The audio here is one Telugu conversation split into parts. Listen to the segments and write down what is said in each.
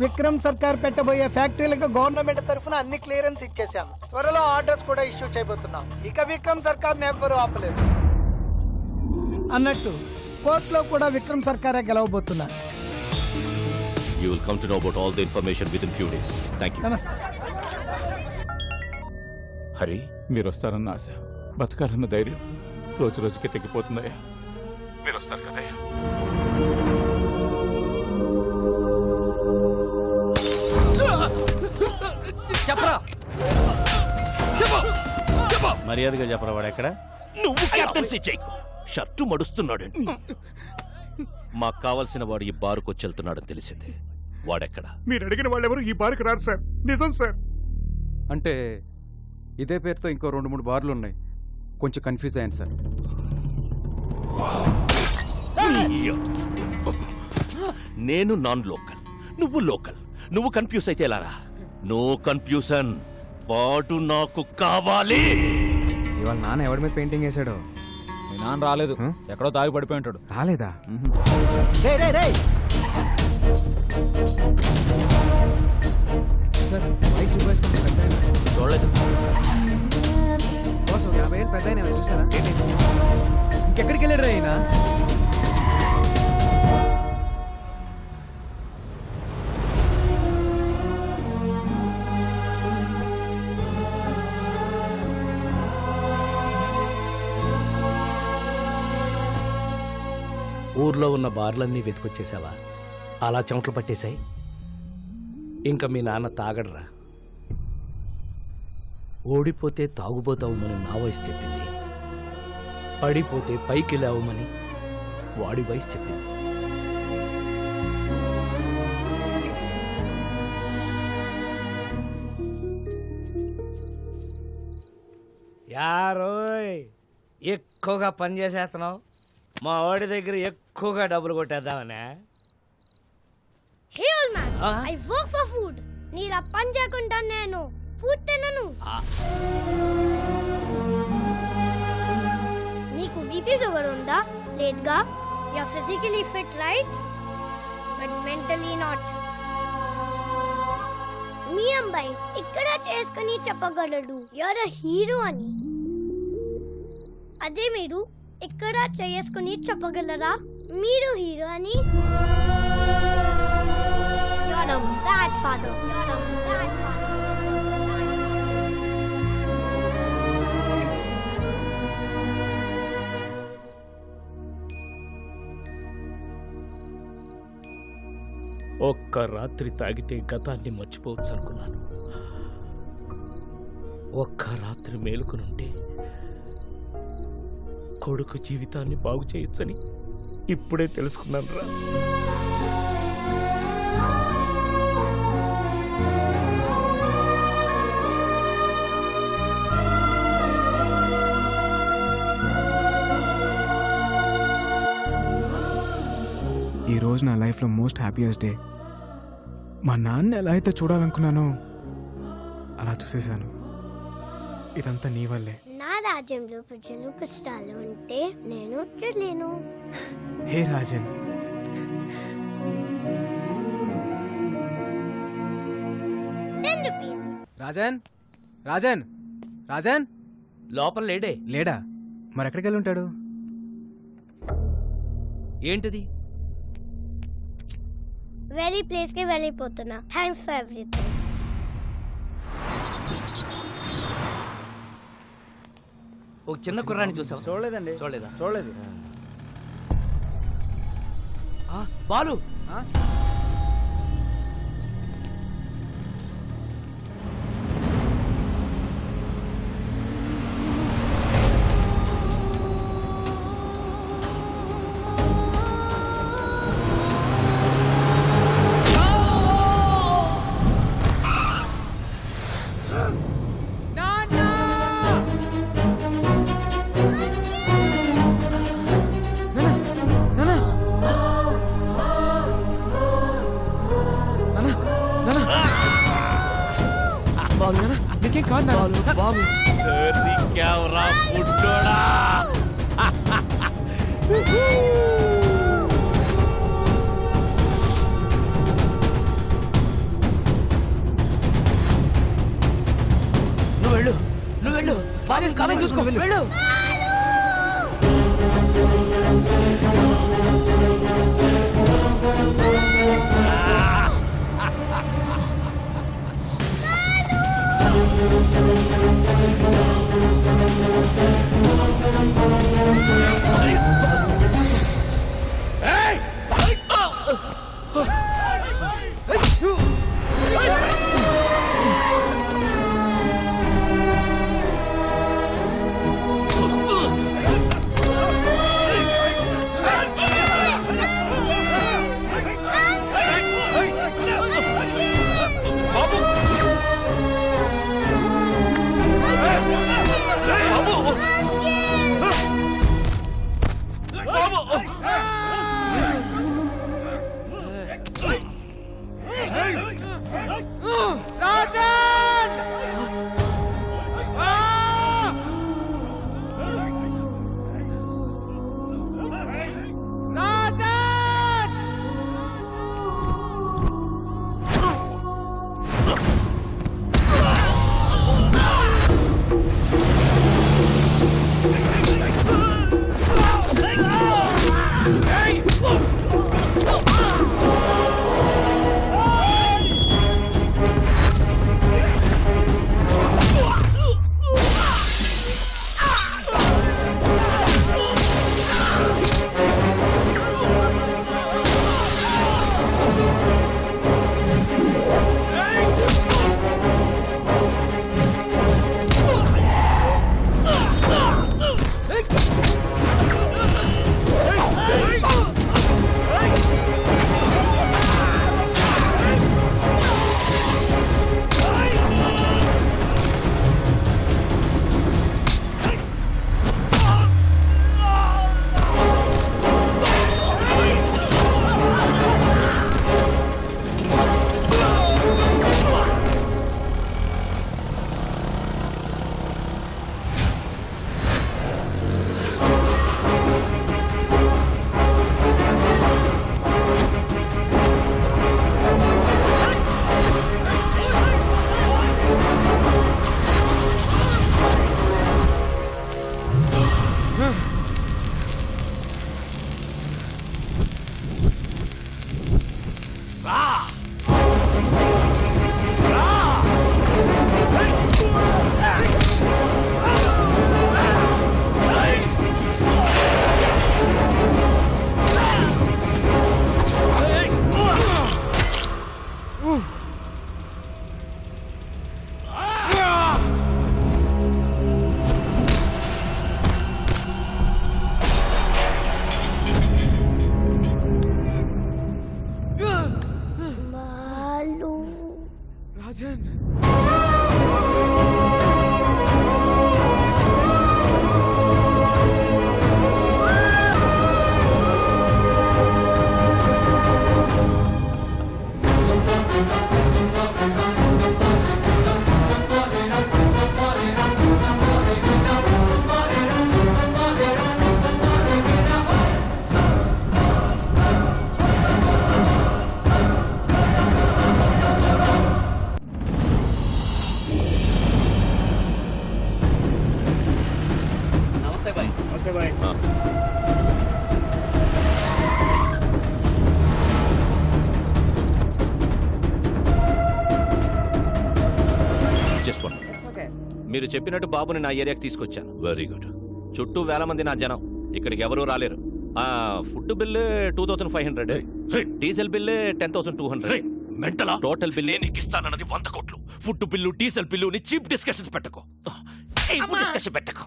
విక్రమ్ సర్కార్ పెట్టబోయే ఫ్యాక్టరీలకు గవర్నమెంట్ తరఫున అన్ని క్లియరెన్స్ ఇచ్చేసాం త్వరలో ఆర్డర్స్ కూడా ఇష్యూ చేయబోతున్నాం. ఇక విక్రమ్ సర్కార్ ఎవ్వరూ ఆపలేదు. అన్నట్టు కోర్టులో కూడా విక్రమ్ సర్కారే గెలవబోతున్నారు. You will come to know about all the information within few days. Thank you. నమస్తే. హరి? మీరు వస్తారన్న ఆశ. బతకాలన్న ధైర్యం. రోజు రోజుకి తగ్గిపోతుందయ్యా మీరు వస్తారు కదయ్యా. మర్యాదగా చెప్పరా వాడు ఎక్కడ? నువ్వు కెప్టెన్సీ చేయకు. షర్టు మడుస్తున్నాడండి మాకు కావలసిన వాడు ఈ బారుకు వెళ్తున్నాడని తెలిసింది. వాడెక్కడ? మీరు అడిగిన వాళ్ళెవరు ఈ బారికి రారు సార్. నిజం సార్. అంటే ఇదే పేరుతో ఇంకో రెండు మూడు బార్లు ఉన్నాయి. కొంచెం కన్ఫ్యూజ్ అయ్యాను సార్. నేను నాన్ లోకల్. నువ్వు లోకల్. నువ్వు కన్ఫ్యూజ్ అయితే ఎలారా నో కన్ఫ్యూజన్ వాడు నాకు కావాలి. ఇవాళ నాన్న ఎవరి మీద పెయింటింగ్ వేసాడో మీ నాన్న రాలేదు? ఎక్కడో తాగి పడిపోయి ఉంటాడు. రాలేదా? సార్ బైక్ చూపేసుకుంటే పెద్ద ఆయన. చూడలేదు. ఒక యాభై ఏళ్ళు పెద్ద చూసారా? ఇంకెక్కడికి వెళ్ళాడు ఆయన ఊర్లో ఉన్న బార్లన్నీ వెతికొచ్చేసావా? అలా చెమటలు పట్టేశాయి? ఇంకా మీ నాన్న తాగడరా. ఓడిపోతే తాగుపోతావుమని నా వయసు చెప్పింది. పడిపోతే పైకి లేవమని వాడి వయసు చెప్పింది. యారోయ్ ఎక్కువగా పని చేసేస్తున్నావు. మా వాడి దగ్గర ఎక్కువగా డబ్బులు కొట్టేద్దామనే? Hey old man? I work for food. నీలా పని చేయకుండా నేను ఫుడ్ తినను. నీకు బీపీ షుగర్ ఉందా? లేదుగా. You are physically fit right? But mentally not. మీ అబ్బాయి ఇక్కడ చేసుకుని చెప్పగలడు. యూఆర్ హీరో అని. అదే మీరు ఇక్కడ చేసుకుని చెప్పగలరా? మీరు హీరో అని You're a bad father. You're a bad father. ఒక్క రాత్రి తాగితే గతాన్ని మర్చిపోవచ్చు అనుకున్నాను ఒక్క రాత్రి మేలుకునుంటే కొడుకు జీవితాన్ని బాగు చేయొచ్చని ఇప్పుడే తెలుసుకున్నాను రా. ఈ రోజు నా లైఫ్లో మోస్ట్ హ్యాపీయెస్ట్ డే. మా నాన్న ఎలా అయితే చూడాలనుకున్నానో అలా చూసేశాను. ఇదంతా నీ వల్లే. రాజ్యంలో ప్రజలు కష్టాలు ఉంటే నేను చూడలేను. హే రాజన్. రాజన్? రాజన్? రాజన్? లోపల లేడే. లేడా? మరి ఎక్కడికి వెళ్ళి ఉంటాడు? ఏంటిది? వెరీ ప్లేస్కి వెళ్ళిపోతున్నా. Thanks for everything. ఒక చిన్న కుర్రాన్ని చూసావా? చూడలేదండి. చూడలేదా? చూడలేదు. ఆ, బాలు! ఆ? బాలు బాలు మీరు చెప్పినట్టు బాబుని నా ఏరియాకి తీసుకొచ్చాను. వెరీ గుడ్ చుట్టూ వేల మంది నా జనం. ఇక్కడికి ఎవరూ రాలేరు. ఆ food bill two thousand five hundred. Diesel bill ten thousand two hundred. మెంటలా? Total bill నీకు ఇస్తానన్నది వంద కోట్లు. ఫుడ్ బిల్లు డీజిల్ బిల్లు ని చీప్ డిస్కషన్స్ పెట్టకు. చీప్ డిస్కషన్ పెట్టకు.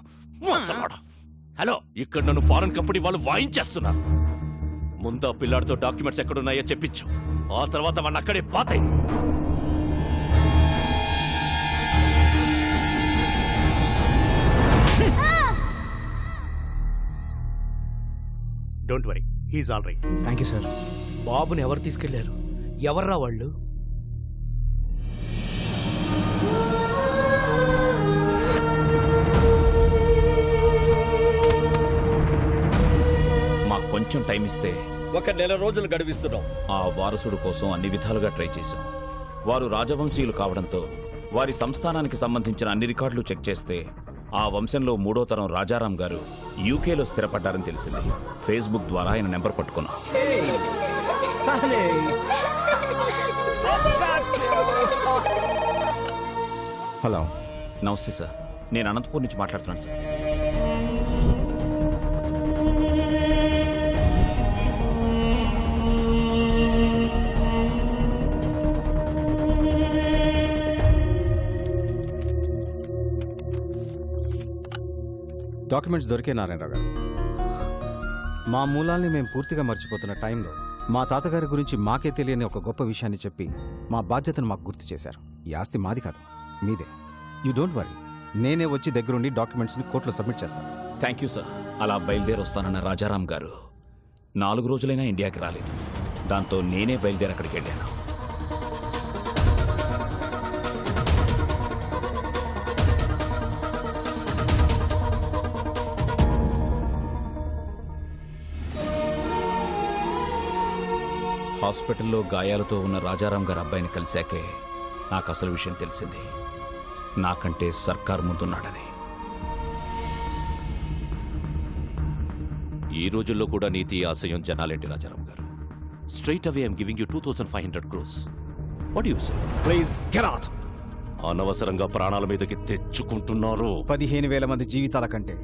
హలో ఇక్కడ నన్ను ఫారెన్ కంపెనీ వాళ్ళు వాయించేస్తున్నారు. ముందు ఆ పిల్లాడితో డాక్యుమెంట్స్ ఎక్కడున్నాయో చెప్పించు. ఆ తర్వాత వాడిని అక్కడే పాతాయి. Don't worry he's all right thank you sir బాబుని ఎవరు తీసుకెళ్ళారు? ఎవర్రా వాళ్ళు? మాకు కొంచెం టైం ఇస్తే ఒక నెల రోజులు గడువిస్తున్నాం ఆ వారసుడు కోసం అన్ని విధాలుగా ట్రై చేశాం. వారు రాజవంశీయులు కావడంతో వారి సంస్థానానికి సంబంధించిన అన్ని రికార్డులు చెక్ చేస్తే ఆ వంశంలో మూడో తరం రాజారాం గారు యూకేలో స్థిరపడ్డారని తెలిసింది. ఫేస్బుక్ ద్వారా ఆయన నెంబర్ పట్టుకున్నాం. హలో. నమస్తే సార్. నేను అనంతపూర్ నుంచి మాట్లాడుతున్నాను సార్. డాక్యుమెంట్స్ దొరికే నారాయణరావు గారు. మా మూలాల్ని మేము పూర్తిగా మర్చిపోతున్న టైంలో మా తాతగారి గురించి మాకే తెలియని ఒక గొప్ప విషయాన్ని చెప్పి మా బాధ్యతను మాకు గుర్తు చేశారు. ఈ ఆస్తి మాది కాదు మీదే. యూ డోంట్ వరీ నేనే వచ్చి దగ్గరుండి డాక్యుమెంట్స్ని కోర్టులో సబ్మిట్ చేస్తాను. Thank you sir. అలా బయలుదేరి వస్తానన్న రాజారాం గారు నాలుగు రోజులైనా ఇండియాకి రాలేదు. దాంతో నేనే బయలుదేరి అక్కడికి వెళ్ళాను. హాస్పిటల్లో గాయాలతో ఉన్న రాజారాం గారి అబ్బాయిని కలిశాకే నాకు అసలు విషయం తెలిసింది. నాకంటే సర్కార్ ముందున్నాడని. ఈ రోజుల్లో కూడా నీతి ఆశయం జనాలేంటి Rajaram garu? Straight away I'm giving you two thousand five hundred crores what you say please get అనవసరంగా ప్రాణాల మీదకి తెచ్చుకుంటున్నారు. పదిహేను వేల మంది జీవితాల కంటే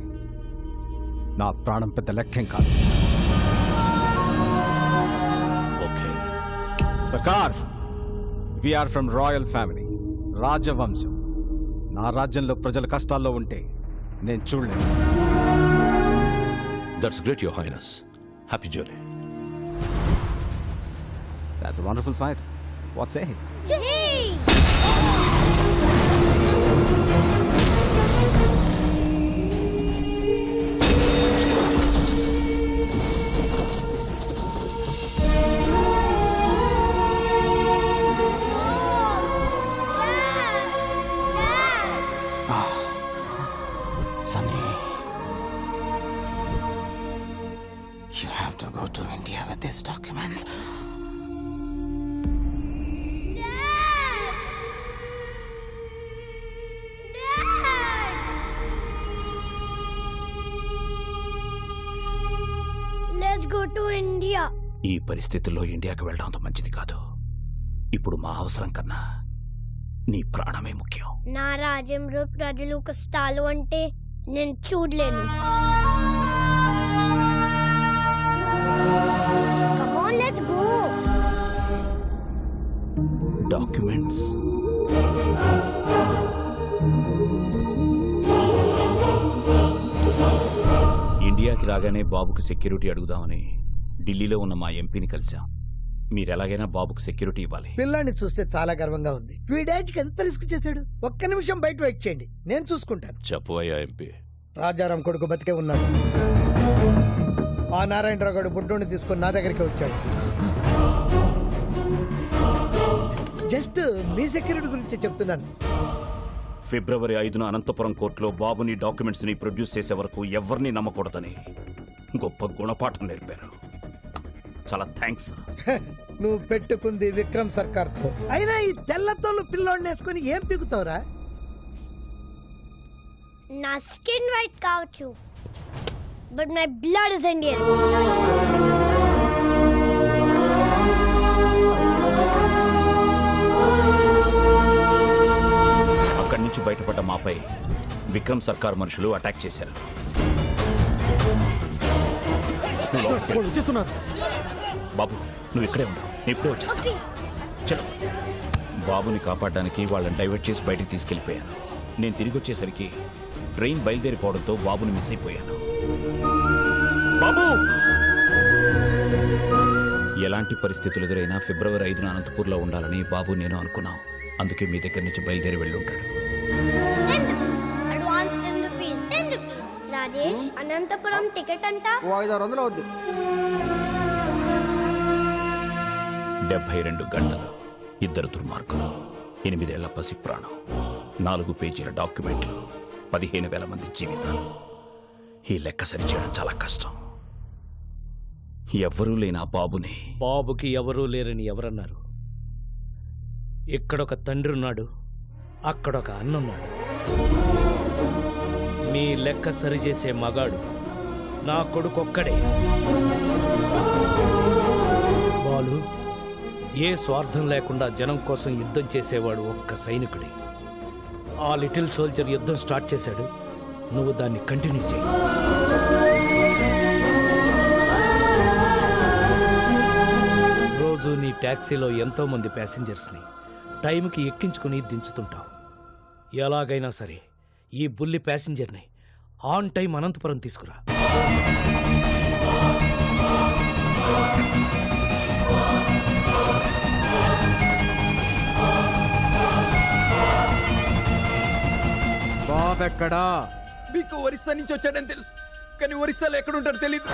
నా ప్రాణం పెద్ద లెక్కేం కాదు. సర్కార్ ఆర్ ఫ్రమ్ రాయల్ ఫ్యామిలీ రాజవంశం. నా రాజ్యంలో ప్రజలు కష్టాల్లో ఉంటే నేను చూడలేను. That's great your highness happy journey that's wonderful sight what's a documents. Let's go to India. ఈ పరిస్థితుల్లో ఇండియాకి వెళ్ళడం అంత మంచిది కాదు ఇప్పుడు మా అవసరం కన్నా నీ ప్రాణమే ముఖ్యం నా రాజ్యంలో ప్రజలు కష్టాలు అంటే నేను చూడలేను డాక్యుమెంట్స్ ఇండియాకి రాగానే బాబుకు సెక్యూరిటీ అడుగుదామని ఢిల్లీలో ఉన్న మా ఎంపీని కలిశాం. మీరు ఎలాగైనా బాబుకు సెక్యూరిటీ ఇవ్వాలి. పిల్లాన్ని చూస్తే చాలా గర్వంగా ఉంది. వీడేజ్కి ఎంత రిస్క్ చేశాడు? ఒక్క నిమిషం బయట వెయిట్ చేయండి. నేను చూసుకుంటాను. చెప్పవయ్యా ఎంపీ. రాజారాం కొడుకు బతికే ఉన్నాడు. ఆ నారాయణరావు గారు బుడ్డోని తీసుకొని నా దగ్గరికి వచ్చాడు. జస్ట్ మీ సెక్యూరిటీ గురించి చెప్తున్నాను. ఫిబ్రవరి ఐదున అనంతపురం కోర్టులో బాబుని డాక్యుమెంట్స్ని ప్రొడ్యూస్ చేసే వరకు ఎవరిని నమ్మకూడదని గొప్ప గుణపాఠం నేర్పారు. చాలా థ్యాంక్స్ నువ్వు పెట్టుకుంది విక్రమ్ సర్కార్తో అయినా ఈ తెల్లతోలు పిల్లోడిని వేసుకొని ఏం పీకుతావురా? నా స్కిన్ వైట్ కావచ్చు but my blood is Indian. Vikram Sarkar మనుషులు అటాక్ చేశారు. బాబు నువ్వు ఇక్కడే ఉండవు నేను ఇప్పుడే వచ్చేస్తాను చలో. బాబుని కాపాడడానికి వాళ్ళని డైవర్ట్ చేసి బయటికి తీసుకెళ్ళిపోయాను నేను తిరిగి వచ్చేసరికి ట్రైన్ బయలుదేరిపోవడంతో బాబుని మిస్ అయిపోయాను. బాబు! ఎలాంటి పరిస్థితులు ఎదురైనా ఫిబ్రవరి ఐదున అనంతపూర్లో ఉండాలని బాబు నేను అనుకున్నాం. అందుకే మీ దగ్గర నుంచి బయలుదేరి వెళ్ళి ఉంటాడు. అనంతపురం టికెట్ అంట? డెబ్బై రెండు గంటలు ఇద్దరు దుర్మార్గులు ఎనిమిదేళ్ళ పసి ప్రాణం నాలుగు పేజీల డాక్యుమెంట్లు పదిహేను వేల మంది జీవితాలు. ఈ లెక్క సరిచేయడం చాలా కష్టం. ఎవ్వరూ లేని ఆ బాబుని బాబుకి ఎవరూ లేరని ఎవరన్నారు? ఇక్కడొక తండ్రి ఉన్నాడు అక్కడొక అన్న ఉన్నాడు మీ లెక్క సరిచేసే మగాడు. నా కొడుకొక్కడే. బాలు ఏ స్వార్థం లేకుండా జనం కోసం యుద్ధం చేసేవాడు ఒక్క సైనికుడే. ఆ లిటిల్ సోల్జర్ యుద్ధం స్టార్ట్ చేశాడు. నువ్వు దాన్ని కంటిన్యూ చేయి. రోజు నీ ట్యాక్సీలో ఎంతోమంది ప్యాసింజర్స్ని టైంకి ఎక్కించుకుని దించుతుంటావు. ఎలాగైనా సరే ఈ బుల్లి ప్యాసింజర్ని ఆన్ టైం అనంతపురం తీసుకురా. బాబెక్కడా? మీకు ఒరిస్సా నుంచి వచ్చాడని తెలుసు. కానీ ఒరిస్సాలో ఎక్కడ ఉంటాడో తెలియదు